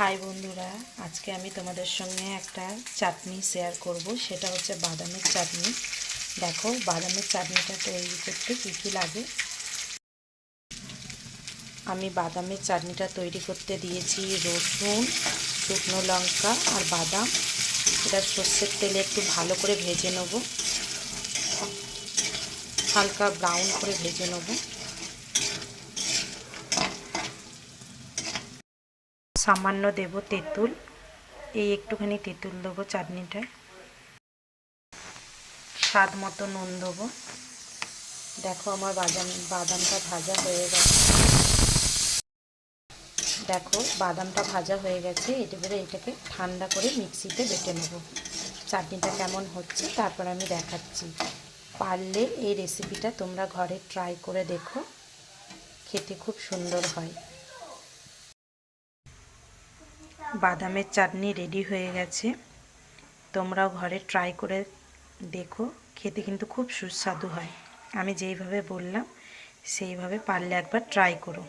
High বন্ধুরা, আজকে আমি তোমাদের সঙ্গে একটা চাটনি শেয়ার করব। সেটা হচ্ছে বাদামের চাটনি। দেখো, বাদামের চাটনিটা তৈরি করতে কী কী লাগে? আমি বাদামের চাটনিটা তৈরি করতে দিয়েছি রসুন, শুকনো লঙ্কা আর বাদাম। এটা সর্ষের তেলে একটু ভালো করে ভেজে নেব। হালকা ব্রাউন করে ভেজে নেব। সামান্য দেব তেঁতুল। এই একটুখানি তেঁতুল দেবো চাটনিটায় স্বাদ মতো নুন দেবো। দেখো আমার বাদাম, বাদামটা ভাজা হয়ে গেছে। দেখো, বাদামটা ভাজা হয়ে গেছে। এবারে এটাকে ঠান্ডা করে মিক্সিতে বেটে নেব। চাটনিটা কেমন হচ্ছে তারপর আমি দেখাচ্ছি। পারলে এই রেসিপিটা তোমরা ঘরে ট্রাই করে দেখো। খেতে খুব সুন্দর হয়। বাদামের চাটনি রেডি হয়ে গেছে। তোমরাও ঘরে ট্রাই করে দেখো, খেতে কিন্তু খুব সুস্বাদু হয়। আমি যেইভাবে বললাম, সেইভাবে পারলে একবার ট্রাই করো।